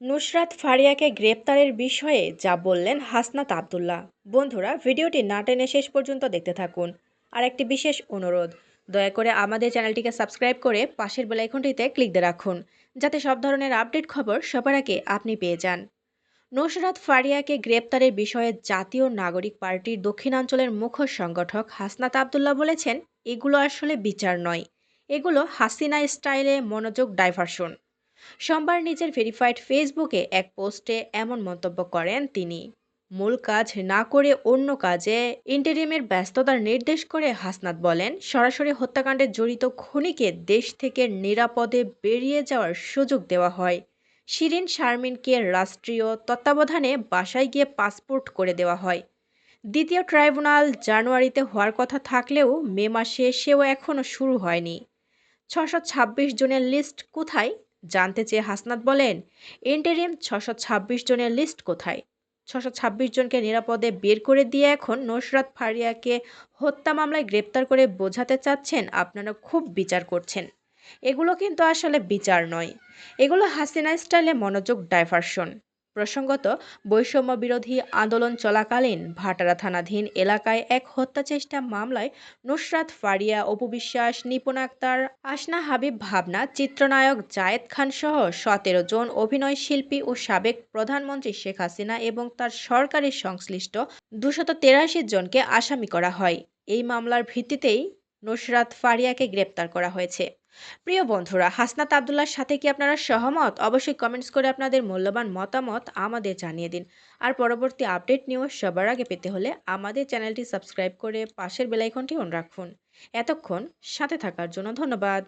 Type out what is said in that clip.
নুসরাত ফারিয়াকে গ্রেপ্তারের বিষয়ে যা বললেন হাসনাত আবদুল্লাহ। বন্ধুরা, ভিডিওটি না টেনে শেষ পর্যন্ত দেখতে থাকুন। আর একটি বিশেষ অনুরোধ, দয়া করে আমাদের চ্যানেলটিকে সাবস্ক্রাইব করে পাশের বেলাইকনটিতে ক্লিক দিয়ে রাখুন, যাতে সব ধরনের আপডেট খবর সবার আগে আপনি পেয়ে যান। নুসরাত ফারিয়াকে গ্রেপ্তারের বিষয়ে জাতীয় নাগরিক পার্টির দক্ষিণাঞ্চলের মুখ্য সংগঠক হাসনাত আবদুল্লাহ বলেছেন, এগুলো আসলে বিচার নয়। এগুলো হাসিনা স্টাইলে মনোযোগ ডাইভারশন সোমবার নিজের ভেরিফাইড ফেসবুকে এক পোস্টে এমন মন্তব্য করেন তিনি। মূল কাজ না করে অন্য কাজে ইন্টারিমের ব্যস্ততার নির্দেশ করে হাসনাত বলেন, সরাসরি হত্যাকাণ্ডে জড়িত খনিকে দেশ থেকে নিরাপদে বেরিয়ে যাওয়ার সুযোগ দেওয়া হয়। শিরিন শারমিনকে রাষ্ট্রীয় তত্ত্বাবধানে বাসায় গিয়ে পাসপোর্ট করে দেওয়া হয়। দ্বিতীয় ট্রাইব্যুনাল জানুয়ারিতে হওয়ার কথা থাকলেও মে মাসে সেও এখনও শুরু হয়নি। ছশো জনের লিস্ট কোথায়? জানতে চেয়ে হাসনাত বলেন, ইন্টারিম ছশো ছাব্বিশ জনের লিস্ট কোথায়? ছশো ছাব্বিশ জনকে নিরাপদে বের করে দিয়ে এখন নুসরাত ফারিয়াকে হত্যা মামলায় গ্রেপ্তার করে বোঝাতে চাচ্ছেন আপনারা খুব বিচার করছেন। এগুলো কিন্তু আসলে বিচার নয়। এগুলো হাসিনা স্টাইলে মনোযোগ ডাইভারশন। প্রসঙ্গত বৈষম্য বিরোধী আন্দোলন চলাকালীন ভাটারা থানাধীন এলাকায় এক হত্যা চেষ্টা মামলায় নুসরাত ফারিয়া অপবিশ্বাস নিপুণ আক্তার, আসনা হাবিব ভাবনা, চিত্রনায়ক জায়েদ খান সহ সতেরো জন অভিনয় শিল্পী ও সাবেক প্রধানমন্ত্রী শেখ হাসিনা এবং তার সরকারের সংশ্লিষ্ট দুশত তেরাশি জনকে আসামি করা হয়। এই মামলার ভিত্তিতেই নুসরাত ফারিয়াকে গ্রেপ্তার করা হয়েছে। প্রিয় বন্ধুরা, হাসনাত আবদুল্লার সাথে কি আপনারা সহমত? অবশ্যই কমেন্টস করে আপনাদের মূল্যবান মতামত আমাদের জানিয়ে দিন। আর পরবর্তী আপডেট নিউজ সবার আগে পেতে হলে আমাদের চ্যানেলটি সাবস্ক্রাইব করে পাশের বেলাইকনটি অন রাখুন। এতক্ষণ সাথে থাকার জন্য ধন্যবাদ।